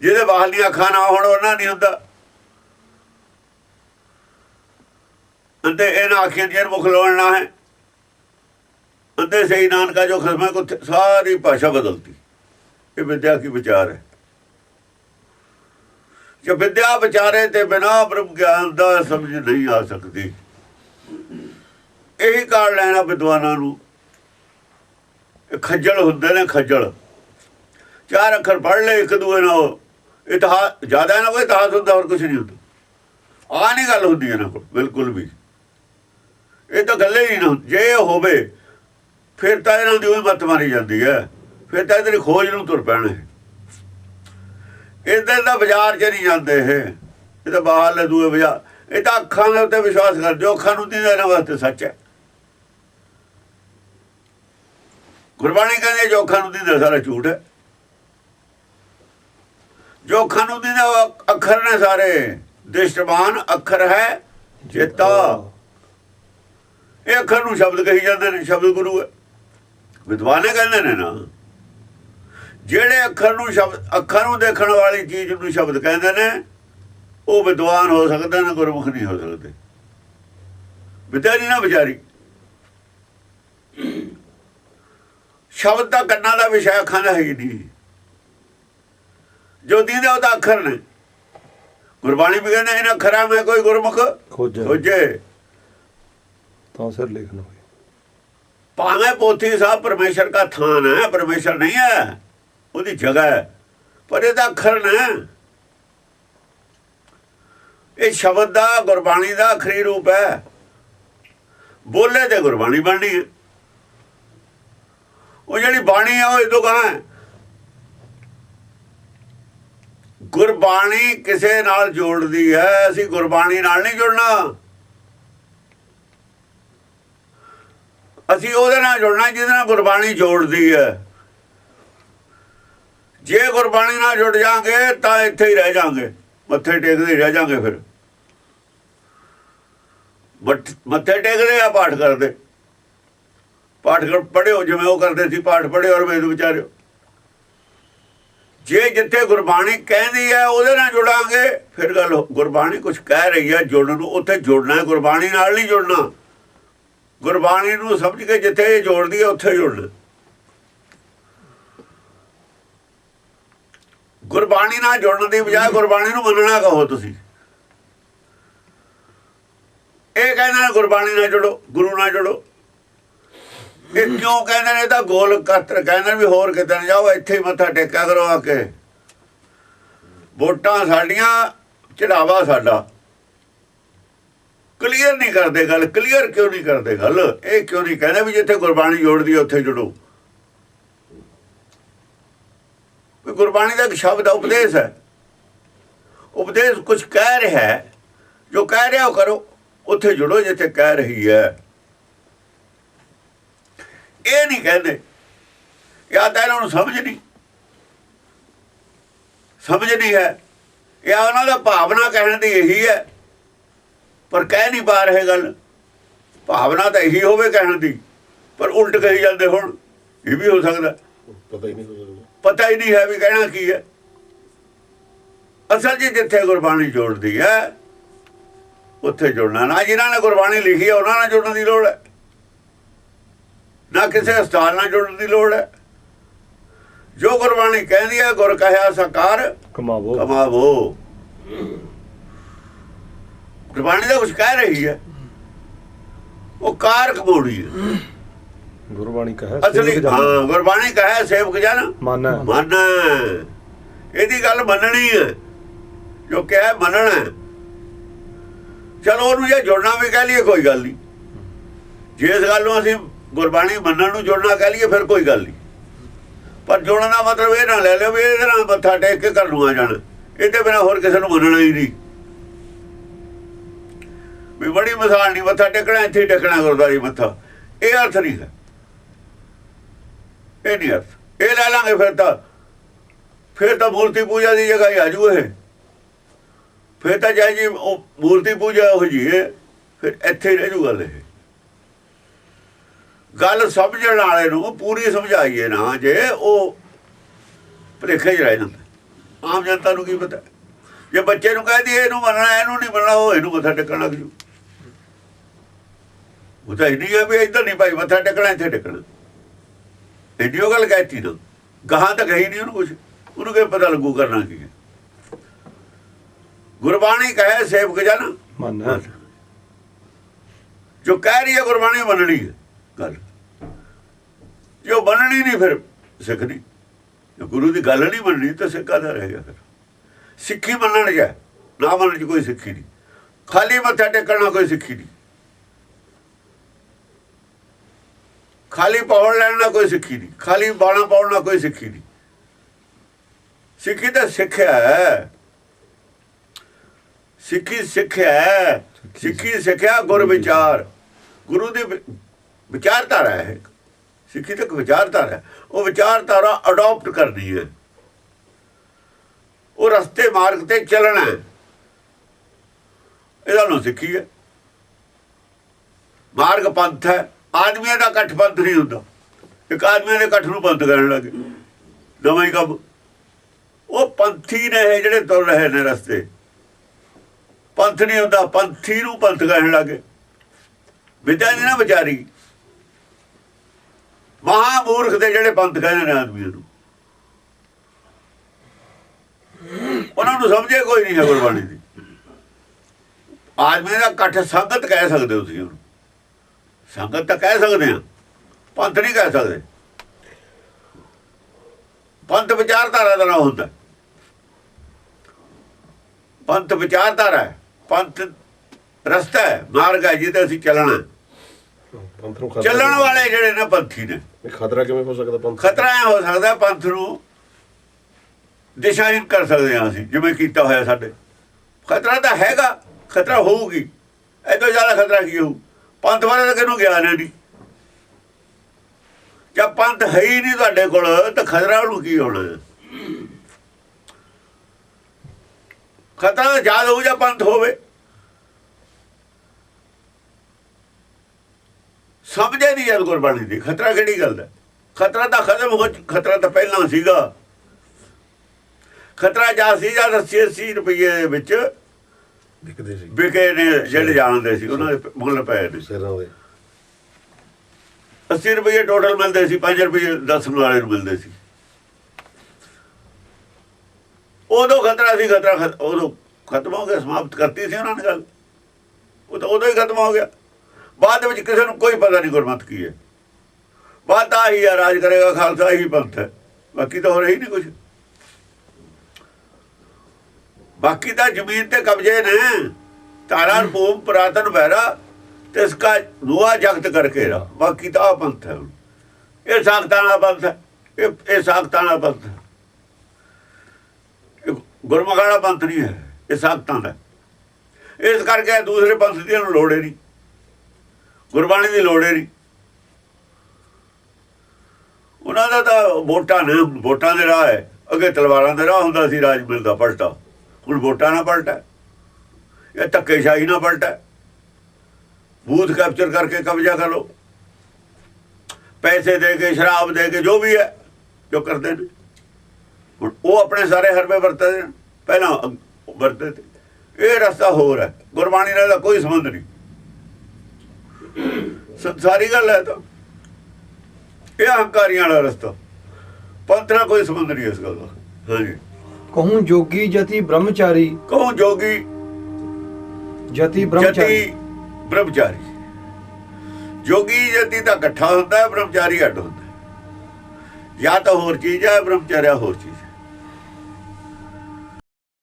ਜਿਹਦੇ ਬਾਹਰ ਦੀਆਂ ਅੱਖਾਂ ਨਾ ਹੋਣ ਉਹਨਾਂ ਨਹੀਂ ਹੁੰਦਾ। ਅੰਤੇ ਇਹਨਾਂ ਅੱਖਾਂ ਜੇਰ ਮੁਖ ਲੋੜਨਾ ਹੈ। ਅੰਤੇ ਸਹੀ ਨਾਨਕਾ ਜੋ ਖਸਮਾ ਕੋ ਸਾਰੀ ਭਾਸ਼ਾ ਬਦਲਤੀ। ਇਹ ਵਿਦਿਆ ਕੀ ਵਿਚਾਰ ਹੈ? ਜੇ ਵਿਦਿਆ ਵਿਚਾਰੇ ਤੇ ਬਿਨਾ ਬ੍ਰਹਮ ਗਿਆਨ ਦਾ ਸਮਝ ਨਹੀਂ ਆ ਸਕਦੀ। ਇਹੀ ਕਾਰਨ ਲੈਣਾ ਵਿਦਵਾਨਾਂ ਨੂੰ। ਇਹ ਖੱਜਲ ਹੁੰਦੇ ਨੇ ਖੱਜਲ। ਚਾਰ ਅੱਖਰ ਪੜ੍ਹ ਲੈ ਇੱਕ ਦੂਏ ਨਾਲ। ਇਤਿਹਾਸ ਜ਼ਿਆਦਾ ਇਹਨਾਂ ਕੋਲ ਇਤਿਹਾਸ ਹੁੰਦਾ ਹੋਰ ਕੁਝ ਨਹੀਂ ਹੁੰਦਾ। ਆ ਨਹੀਂ ਗੱਲ ਹੁੰਦੀ ਇਹਨਾਂ ਕੋਲ, ਬਿਲਕੁਲ ਵੀ। ਇਹ ਤਾਂ ਗੱਲੇ ਹੀ ਨਾ ਜੇ ਹੋਵੇ, ਫਿਰ ਤਾਂ ਇਹਨਾਂ ਦੀ ਉਹੀ ਮੱਤ ਮਾਰੀ ਜਾਂਦੀ ਹੈ। ਫਿਰ ਤਾਂ ਇਹਦੀ ਖੋਜ ਨੂੰ ਤੁਰ ਪੈਣਾ ਹੈ। ਇਧਰ ਦਾ ਬਾਜ਼ਾਰ 'ਚ ਨਹੀਂ ਜਾਂਦੇ ਇਹ। ਇਹ ਤਾਂ ਬਾਹਰਲੇ ਦੂਏ ਬਾਜ਼ਾਰ। ਇਹ ਤਾਂ ਅੱਖਾਂ ਦੇ ਉੱਤੇ ਵਿਸ਼ਵਾਸ ਕਰਦੇ ਜੋ ਅੱਖਾਂ ਨੂੰ ਦਿੰਦਾ ਇਹਨਾਂ ਵਾਸਤੇ ਸੱਚ ਹੈ। ਗੁਰਬਾਣੀ ਕਹਿੰਦੇ ਜੋ ਅੱਖਾਂ ਨੂੰ ਦਿੰਦਾ, ਸਾਰਾ ਝੂਠ ਹੈ। ਜੋ ਅੱਖਾਂ ਨੂੰ ਦਿੰਦਾ ਉਹ ਅੱਖਰ ਨੇ ਸਾਰੇ। ਦ੍ਰਿਸ਼ਟਮਾਨ ਅੱਖਰ ਹੈ ਚੇਤਾ। ਇਹ ਅੱਖਰ ਨੂੰ ਸ਼ਬਦ ਕਹੀ ਜਾਂਦੇ ਨੇ, ਸ਼ਬਦ ਗੁਰੂ ਹੈ। ਵਿਦਵਾਨੇ ਕਹਿੰਦੇ ਨੇ ਨਾ। ਜਿਹੜੇ ਅੱਖਰ ਨੂੰ ਸ਼ਬਦ, ਅੱਖਰ ਨੂੰ ਦੇਖਣ ਵਾਲੀ ਚੀਜ਼ ਨੂੰ ਸ਼ਬਦ ਕਹਿੰਦੇ ਨੇ, ਉਹ ਵਿਦਵਾਨ ਹੋ ਸਕਦੇ ਨੇ, ਗੁਰਮੁਖ ਨਹੀਂ ਹੋ ਸਕਦੇ। ਵਿਦਿਆ ਨਾ ਵਿਚਾਰੀ। ਸ਼ਬਦ ਦਾ ਕੰਨਾਂ ਦਾ ਵਿਸ਼ਾ, ਅੱਖਾਂ ਦਾ ਹੈ ਹੀ ਨਹੀਂ। ਜੋ ਦੀਦਾ ਉਹਦਾ ਅੱਖਰ ਨੇ। ਗੁਰਬਾਣੀ ਵੀ ਕਹਿੰਦੇ ਇਹਨਾਂ ਅੱਖਰਾਂ ਮੈਂ ਕੋਈ ਗੁਰਮੁਖ ਖੋਜੇ। ਤਾਂ ਸਿਰ ਲਿਖਣਾ ਹੋਏ ਭਾਵੇਂ ਪੋਥੀ ਸਾਹਿਬ ਪਰਮੇਸ਼ਰ ਦਾ ਥਾਨ ਹੈ ਪਰਮੇਸ਼ਰ ਨਹੀਂ ਹੈ ਉਹਦੀ ਜਗ੍ਹਾ ਹੈ ਪਰ ਇਹਦਾ ਅੱਖਰ ਨੇ। ਇਹ ਸ਼ਬਦ ਦਾ ਗੁਰਬਾਣੀ ਦਾ ਅਖਰੀ ਰੂਪ ਹੈ। ਬੋਲੇ ਤੇ ਗੁਰਬਾਣੀ ਬਣਨੀ ਹੈ। ਉਹ ਜਿਹੜੀ ਬਾਣੀ ਹੈ ਉਹ ਇਦੋਂ ਕਹਾਂ ਹੈ ਗੁਰਬਾਣੀ ਕਿਸੇ ਨਾਲ ਜੋੜਦੀ ਹੈ, ਅਸੀਂ ਗੁਰਬਾਣੀ ਨਾਲ ਨਹੀਂ ਜੁੜਨਾ। ਅਸੀਂ ਉਹਦੇ ਨਾਲ ਜੁੜਨਾ ਜਿਹਦੇ ਨਾਲ ਗੁਰਬਾਣੀ ਜੋੜਦੀ ਹੈ। ਜੇ ਗੁਰਬਾਣੀ ਨਾਲ ਜੁੜ ਜਾਾਂਗੇ, ਤਾਂ ਇੱਥੇ ਹੀ ਰਹਿ ਜਾਾਂਗੇ। ਮੱਥੇ ਟੇਕਦੇ ਰਹਿ ਜਾਾਂਗੇ ਫਿਰ। ਮੱਠ- ਮੱਥੇ ਟੇਕਦੇ ਆ, ਪਾਠ ਕਰਦੇ। ਪਾਠ ਕਰ ਪੜਿਓ ਜਿਵੇਂ ਉਹ ਕਰਦੇ ਸੀ, ਪਾਠ ਪੜਿਓ ਔਰ ਵੇਦ ਵਿਚਾਰਿਓ। ਜੇ ਜਿੱਥੇ ਗੁਰਬਾਣੀ ਕਹਿੰਦੀ ਹੈ, ਉਹਦੇ ਨਾਲ ਜੁੜਾਂਗੇ। ਫਿਰ ਗੱਲ ਹੋ- ਗੁਰਬਾਣੀ ਕੁਝ ਕਹਿ ਰਹੀ ਹੈ, ਜੁੜਨ ਨੂੰ, ਉੱਥੇ ਜੁੜਨਾ ਹੈ, ਗੁਰਬਾਣੀ ਨਾਲ ਨਹੀਂ ਜੁੜਨਾ। ਗੁਰਬਾਣੀ ਨੂੰ ਸਮਝ ਕੇ ਜਿੱਥੇ ਇਹ ਜੋੜਦੀ ਹੈ, ਉੱਥੇ ਜੁੜਨਾ। ਗੁਰਬਾਣੀ ਨਾਲ ਜੁੜਨ ਦੀ ਬਜਾਏ ਗੁਰਬਾਣੀ ਨੂੰ ਮੰਨਣਾ ਕਹੋ ਤੁਸੀਂ। ਇਹ ਕਹਿੰਦੇ ਨੇ ਗੁਰਬਾਣੀ ਨਾਲ ਜੁੜੋ, ਗੁਰੂ ਨਾਲ ਜੁੜੋ। ਇਹ ਕਿਉਂ ਕਹਿੰਦੇ ਨੇ? ਇਹਦਾ ਗੋਲ ਕਤਰ ਕਹਿੰਦੇ ਨੇ ਵੀ ਹੋਰ ਕਿਤੇ ਨਾ ਜਾਓ, ਇੱਥੇ ਹੀ ਮੱਥਾ ਟੇਕਿਆ ਕਰੋ ਆ ਕੇ। ਵੋਟਾਂ ਸਾਡੀਆਂ, ਚੜਾਵਾ ਸਾਡਾ। ਕਲੀਅਰ ਨਹੀਂ ਕਰਦੇ ਗੱਲ ਕਲੀਅਰ ਕਿਉਂ ਨਹੀਂ ਕਰਦੇ ਗੱਲ? ਇਹ ਕਿਉਂ ਨਹੀਂ ਕਹਿੰਦੇ ਵੀ ਜਿੱਥੇ ਗੁਰਬਾਣੀ ਜੋੜਦੀ ਹੈ ਉੱਥੇ ਜੁੜੋ। ਵੀ ਗੁਰਬਾਣੀ ਦਾ ਇੱਕ ਸ਼ਬਦ ਉਪਦੇਸ਼ ਹੈ। ਉਪਦੇਸ਼ ਕੁਝ ਕਹਿ ਰਿਹਾ ਹੈ। ਜੋ ਕਹਿ ਰਿਹਾ ਉਹ ਕਰੋ, ਉੱਥੇ ਜੁੜੋ ਜਿੱਥੇ ਕਹਿ ਰਹੀ ਹੈ। ਇਹ ਨਹੀਂ ਕਹਿੰਦੇ। ਜਾਂ ਤਾਂ ਇਹਨਾਂ ਨੂੰ ਸਮਝ ਨਹੀਂ। ਸਮਝ ਨਹੀਂ ਹੈ। ਜਾਂ ਉਹਨਾਂ ਦਾ ਭਾਵਨਾ ਕਹਿਣ ਦੀ ਇਹੀ ਹੈ। ਪਰ ਕਹਿ ਨਹੀਂ ਪਾ ਰਹੇ ਗੱਲ। ਭਾਵਨਾ ਤਾਂ ਇਹੀ ਹੋਵੇ ਕਹਿਣ ਦੀ। ਪਰ ਉਲਟ ਕਹੀ ਜਾਂਦੇ ਹੁਣ। ਇਹ ਵੀ ਹੋ ਸਕਦਾ। ਪਤਾ ਹੀ ਨਹੀਂ ਪਤਾ ਹੀ ਨਹੀਂ ਹੈ ਵੀ ਕਹਿਣਾ ਕੀ ਹੈ। ਅਸਲ 'ਚ ਜਿੱਥੇ ਗੁਰਬਾਣੀ ਜੋੜਦੀ ਹੈ ਉੱਥੇ ਜੁੜਨਾ। ਨਾ ਜਿਨ੍ਹਾਂ ਨੇ ਗੁਰਬਾਣੀ ਲਿਖੀ ਹੈ ਉਹਨਾਂ ਨਾਲ ਜੁੜਨ ਦੀ ਲੋੜ ਹੈ। ਨਾ ਕਿਸੇ ਸਥਾਨ ਨਾਲ ਜੁੜਨ ਦੀ ਲੋੜ ਹੈ। ਜੋ ਗੁਰਬਾਣੀ ਕਹਿੰਦੀ ਹੈ ਗੁਰ ਕਹਿਆ ਸਕਾਰ ਕਮਾਵੋ। ਕਮਾਵੋ। ਗੁਰਬਾਣੀ ਦਾ ਕੁਝ ਕਹਿ ਰਹੀ ਹੈ। ਉਹ ਕਾਰ ਕਮੋੜੀ ਹੈ। ਗੁਰਬਾਣੀ ਕਹੇ ਅਸਲੀ ਹਾਂ ਗੁਰਬਾਣੀ ਕਹੇ ਸੇਵਕ ਜਨ। ਮਨ। ਮਨ ਇਹਦੀ ਗੱਲ ਮੰਨਣੀ ਹੈ। ਜੋ ਕਿਹਾ ਮੰਨਣਾ। ਚਲੋ ਉਹਨੂੰ ਜੇ ਜੁੜਨਾ ਵੀ ਕਹਿ ਲਈਏ ਕੋਈ ਗੱਲ ਨਹੀਂ। ਜੇ ਇਸ ਗੱਲ ਨੂੰ ਅਸੀਂ ਗੁਰਬਾਣੀ ਮੰਨਣ ਨੂੰ ਜੁੜਨਾ ਕਹਿ ਲਈਏ, ਫਿਰ ਕੋਈ ਗੱਲ ਨਹੀਂ। ਪਰ ਜੁੜਨ ਦਾ ਮਤਲਬ ਇਹ ਨਾ ਲੈ ਲਿਓ ਵੀ ਇਹਦੇ ਨਾਲ ਮੱਥਾ ਟੇਕ ਕੇ ਘਰ ਨੂੰ ਆ ਜਾਣਾ। ਇਹਦੇ ਬਿਨਾ ਹੋਰ ਕਿਸੇ ਨੂੰ ਮੰਨਣਾ ਹੀ ਨਹੀਂ। ਵੀ ਬੜੀ ਮਿਸਾਲ ਨਹੀਂ, ਮੱਥਾ ਟੇਕਣਾ, ਇੱਥੇ ਹੀ ਟੇਕਣਾ ਗੁਰਦਾਰੀ ਮੱਥਾ। ਇਹ ਅਰਥ ਨਹੀਂ ਹੈ। ਇਹ ਨਹੀਂ ਅਰਥ। ਇਹ ਲੈ ਲਾਂਗੇ ਫਿਰ ਤਾਂ। ਫਿਰ ਤਾਂ ਮੂਰਤੀ ਪੂਜਾ ਦੀ ਜਗ੍ਹਾ ਹੀ ਆਜੂ ਇਹ। ਫਿਰ ਤਾਂ ਜਾਈ ਜੀ, ਉਹ ਮੂਰਤੀ ਪੂਜਾ ਹੋ ਜੀ ਫਿਰ ਇੱਥੇ ਰਹਿ ਜੂ ਗੱਲ ਇਹ। ਗੱਲ ਸਮਝਣ ਵਾਲੇ ਨੂੰ ਪੂਰੀ ਸਮਝਾਈਏ ਨਾ ਜੇ ਉਹ ਭਲੇਖੇ 'ਚ ਰਹਿ ਜਾਂਦਾ। ਆਮ ਜਨਤਾ ਨੂੰ ਕੀ ਪਤਾ? ਜੇ ਬੱਚੇ ਨੂੰ ਕਹਿ ਦਈਏ ਇਹਨੂੰ ਮੰਨਣਾ ਇਹਨੂੰ ਨਹੀਂ ਮੰਨਣਾ ਉਹ ਇਹਨੂੰ ਮੱਥਾ ਟੇਕਣ ਲੱਗ ਜੂ। ਉਹ ਤਾਂ ਇੰਨੀ ਆ ਵੀ ਇੱਧਰ ਨਹੀਂ ਭਾਈ ਮੱਥਾ ਟੇਕਣਾ ਇੱਥੇ ਟੇਕਣਾ। ਇੰਨੀ ਉਹ ਗੱਲ ਕਹਿਤੀ ਨਾ। ਗਾਹਾਂ ਤਾਂ ਗਈ ਨਹੀਂ ਉਹਨੂੰ ਕੁਝ ਉਹਨੂੰ ਕੀ ਪਤਾ ਲੱਗੂ ਕਰਨਾ ਕੀ ਹੈ? ਗੁਰਬਾਣੀ ਕਹੇ ਸੇਵਕ ਜਨ ਮਨ। ਹੈ ਜੋ ਕਹਿ ਰਹੀ ਹੈ ਗੁਰਬਾਣੀ ਮੰਨਣੀ ਹੈ। ਗੱਲ। ਜੋ ਮੰਨਣੀ ਨਹੀਂ ਫਿਰ ਸਿੱਖ ਨਹੀਂ ਜੇ ਗੁਰੂ ਦੀ ਗੱਲ ਨਹੀਂ ਮੰਨਣੀ ਤਾਂ ਸਿੱਖਾ ਦਾ ਰਹੇਗਾ ਫਿਰ। ਸਿੱਖੀ ਮੰਨਣ ਜਾ ਨਾ ਮੰਨਣ ਚ ਕੋਈ ਸਿੱਖੀ ਨਹੀਂ। ਖਾਲੀ ਮੱਥਾ ਟੇਕਣਾ ਕੋਈ ਸਿੱਖੀ ਨਹੀਂ। ਖਾਲੀ ਪੌੜ ਲੈਣਾ ਕੋਈ ਸਿੱਖੀ ਨਹੀਂ। ਖਾਲੀ ਬਾਣਾ ਪਾਉਣਾ ਕੋਈ ਸਿੱਖੀ ਨਹੀਂ। ਸਿੱਖੀ ਤਾਂ ਸਿੱਖਿਆ ਹੈ। ਸਿੱਖੀ ਸਿੱਖਿਆ ਸਿੱਖੀ ਸਿੱਖਿਆ ਗੁਰ ਵਿਚਾਰ। ਗੁਰੂ ਦੀ ਵਿਚਾਰਧਾਰਾ ਹੈ ਇੱਕ। ਸਿੱਖੀ ਤਾਂ ਇੱਕ ਵਿਚਾਰਧਾਰਾ ਉਹ ਵਿਚਾਰਧਾਰਾ ਅਡਾਪਟ ਕਰਨੀ ਹੈ। ਉਹ ਰਸਤੇ ਮਾਰਗ ਤੇ ਚੱਲਣਾ ਹੈ। ਇਹਦਾ ਨਾਮ ਸਿੱਖੀ ਹੈ। ਮਾਰਗ ਪੰਥ ਹੈ। ਆਦਮੀਆਂ ਦਾ ਇਕੱਠ ਪੰਥ ਨਹੀਂ ਹੁੰਦਾ। ਇੱਕ ਆਦਮੀਆਂ ਦੇ ਇਕੱਠ ਨੂੰ ਪੰਥ ਕਰਨ ਲੱਗੇ ਨਵਾਂ ਹੀ ਕੰਮ। ਉਹ ਪੰਥੀ ਨੇ ਇਹ ਜਿਹੜੇ ਤੁਰ ਰਹੇ ਨੇ ਰਸਤੇ। ਪੰਥ ਨਹੀਂ ਹੁੰਦਾ। ਪੰਥੀ ਨੂੰ ਪੰਥ ਕਹਿਣ ਲੱਗੇ ਵਿਦਿਆ ਨਹੀਂ ਨਾ ਵਿਚਾਰੀ। ਮਹਾ ਮੂਰਖ ਦੇ ਜਿਹੜੇ ਪੰਥ ਕਹਿੰਦੇ ਨੇ ਆਦਮੀਆਂ ਨੂੰ। ਉਹਨਾਂ ਨੂੰ ਸਮਝੇ ਕੋਈ ਨਹੀਂ ਹੈ ਗੁਰਬਾਣੀ ਦੀ। ਆਦਮੀ ਦਾ ਇਕੱਠ ਸੰਗਤ ਕਹਿ ਸਕਦੇ ਹੋ ਤੁਸੀਂ ਉਹਨੂੰ। ਸੰਗਤ ਤਾਂ ਕਹਿ ਸਕਦੇ ਆ, ਪੰਥ ਨਹੀਂ ਕਹਿ ਸਕਦੇ। ਪੰਥ ਵਿਚਾਰਧਾਰਾ ਦਾ ਨਾਮ ਹੁੰਦਾ। ਪੰਥ ਵਿਚਾਰਧਾਰਾ ਹੈ, ਪੰਥ ਰਸਤਾ ਹੈ, ਮਾਰਗ ਹੈ, ਜਿਹਦੇ ਅਸੀਂ ਚੱਲਣਾ ਪੰਥ ਨੂੰ ਖਤਰਾ ਚੱਲਣ ਵਾਲੇ ਜਿਹੜੇ ਨੇ ਪੰਥੀ ਨੇ। ਇਹ ਖਤਰਾ ਕਿਵੇਂ ਹੋ ਸਕਦਾ ਪੰਥ? ਖਤਰਾ ਹੋ ਸਕਦਾ ਪੰਥ ਨੂੰ ਦਿਸ਼ਾਹੀਨ ਕਰ ਸਕਦੇ ਹਾਂ ਅਸੀਂ ਜਿਵੇਂ ਕੀਤਾ ਹੋਇਆ ਸਾਡੇ। ਖਤਰਾ ਤਾਂ ਹੈਗਾ ਖਤਰਾ ਹੋਊਗੀ। ਤੋਂ ਜ਼ਿਆਦਾ ਖਤਰਾ ਕੀ ਹੋਊ? ਪੰਥ ਬਾਰੇ ਤਾਂ ਕਿਹਨੂੰ ਗਿਆਨ ਹੈ ਨਹੀਂ ਜਦ ਪੰਥ ਹੈ ਹੀ ਨਹੀਂ ਤੁਹਾਡੇ ਕੋਲ ਤਾਂ ਖਤਰਾ ਉਹਨੂੰ ਕੀ ਹੋਣਾ? ਹੈ? ਖਤਰਾ ਜ਼ਿਆਦਾ ਹੋਊ ਜਾਂ ਪੰਥ ਹੋਵੇ? ਸਮਝੇ ਨਹੀਂ ਜਦ ਗੁਰਬਾਣੀ ਦੀ? ਖਤਰਾ ਕਿਹੜੀ ਗੱਲ ਦਾ? ਖਤਰਾ ਤਾਂ ਖਤਮ ਹੋ ਖਤਰਾ ਤਾਂ ਪਹਿਲਾਂ ਸੀਗਾ। ਖਤਰਾ ਜਾ ਸੀ ਜਦ 80 80 ਰੁਪਏ ਦੇ ਵਿੱਚ ਦਿਖਦੇ ਸੀ। ਵਿਕੇ ਨੇ ਜਿਹੜੇ ਜਾਣਦੇ ਸੀ ਉਹਨਾਂ ਦੇ ਮੁੱਲ ਪਏ ਨੇ। ਸਿਰਾਂ ਦੇ 80 ਰੁਪਏ ਟੋਟਲ ਮਿਲਦੇ ਸੀ 5 ਰੁਪਏ 10 ਵਾਲੇ ਨੂੰ ਮਿਲਦੇ ਸੀ। ਉਦੋਂ ਖਤਰਾ ਸੀ ਖਤਰਾ ਖਤ- ਉਦੋਂ ਖਤਮ ਹੋ ਗਿਆ ਸਮਾਪਤ ਕਰਤੀ ਸੀ ਉਹਨਾਂ ਨੇ ਗੱਲ। ਉਹ ਤਾਂ ਉਦੋਂ ਹੀ ਖਤਮ ਹੋ ਗਿਆ। ਬਾਅਦ ਵਿੱਚ ਕਿਸੇ ਨੂੰ ਕੋਈ ਪਤਾ ਨਹੀਂ ਗੁਰਮਤ ਕੀ ਹੈ। ਬਾਅਦ ਤਾਂ ਹੀ ਆ ਰਾਜ ਕਰੇਗਾ ਖਾਲਸਾ ਹੀ ਪੰਥ ਹੈ। ਬਾਕੀ ਤਾਂ ਹੋ ਰਹੀ ਨਹੀਂ ਕੁਝ ਬਾਕੀ ਤਾਂ ਜ਼ਮੀਨ ਤੇ ਕਬਜ਼ੇ ਨੇ। ਤਾਰਾ ਰੂਪ ਪੁਰਾਤਨ ਬਹਿਰਾ ਤੇ ਇਸਕਾ ਦੁਆ ਜਗਤ ਕਰਕੇ ਰਾ। ਬਾਕੀ ਤਾਂ ਪੰਥ ਹੈ। ਇਹ ਸਾਖਤਾਂ ਦਾ ਪੰਥ ਹੈ। ਇਹ ਇਹ ਸਾਖਤਾਂ ਦਾ ਪੰਥ ਹੈ। ਇਹ ਗੁਰਮੁਖਾਂ ਦਾ ਪੰਥ ਨਹੀਂ ਹੈ। ਇਹ ਸਾਖਤਾਂ ਦਾ ਇਸ ਕਰਕੇ ਦੂਸਰੇ ਪੰਥ ਦੀ ਲੋੜ ਨਹੀਂ। ਗੁਰਬਾਣੀ ਦੀ ਲੋੜ ਹੀ ਨਹੀਂ। ਉਹਨਾਂ ਦਾ ਤਾਂ ਵੋਟਾਂ ਨੇ ਵੋਟਾਂ ਦੇ ਰਾਹ ਹੈ। ਅੱਗੇ ਤਲਵਾਰਾਂ ਦੇ ਰਾਹ ਹੁੰਦਾ ਸੀ, ਰਾਜ ਮਿਲਦਾ ਪਲਟਾ। ਹੁਣ ਵੋਟਾਂ ਨਾਲ ਪਲਟਾ ਇਹ ਧੱਕੇਸ਼ਾਹੀ ਨਾਲ ਪਲਟਾ ਬੂਥ ਕੈਪਚਰ ਕਰਕੇ ਕਬਜ਼ਾ ਕਰ ਲਓ। ਪੈਸੇ ਦੇ ਕੇ, ਸ਼ਰਾਬ ਦੇ ਕੇ, ਜੋ ਵੀ ਹੈ, ਜੋ ਕਰਦੇ ਨੇ। ਹੁਣ ਉਹ ਆਪਣੇ ਸਾਰੇ ਹਰਬੇ ਵਰਤਦੇ ਪਹਿਲਾਂ ਅ- ਵਰਤਦੇ ਇਹ ਰਸਤਾ ਹੋਰ ਹੈ। ਗੁਰਬਾਣੀ ਨਾਲ ਇਹਦਾ ਕੋਈ ਸੰਬੰਧ ਨਹੀਂ। ਸੰਸਾਰੀ ਗੱਲ ਹੈ ਤਾਂ। ਇਹ ਹੰਕਾਰੀਆਂ ਵਾਲਾ ਰਸਤਾ। ਪੰਥ ਨਾਲ ਕੋਈ ਸੰਬੰਧ ਨਹੀਂ ਇਸ ਗੱਲ ਦਾ। ਹਾਂਜੀ। ਕਹੂੰ ਜੋਗੀ ਜਤੀ ਬ੍ਰਹਮਚਾਰੀ। ਕਹੋ ਜੋਗੀ ਜਤੀ ਬ੍ਰਹਮਚਾਰੀ। ਬ੍ਰਹਮਚਾਰੀ। ਜੋਗੀ ਜਤੀ ਤਾਂ ਇਕੱਠਾ ਹੁੰਦਾ ਹੈ ਬ੍ਰਹਮਚਾਰੀ ਅੱਡ ਹੁੰਦਾ ਹੈ। ਜਾਂ ਤਾਂ ਹੋਰ ਚੀਜ਼ ਹੈ ਬ੍ਰਹਮਚਾਰਿਆ ਹੋਰ ਚੀਜ਼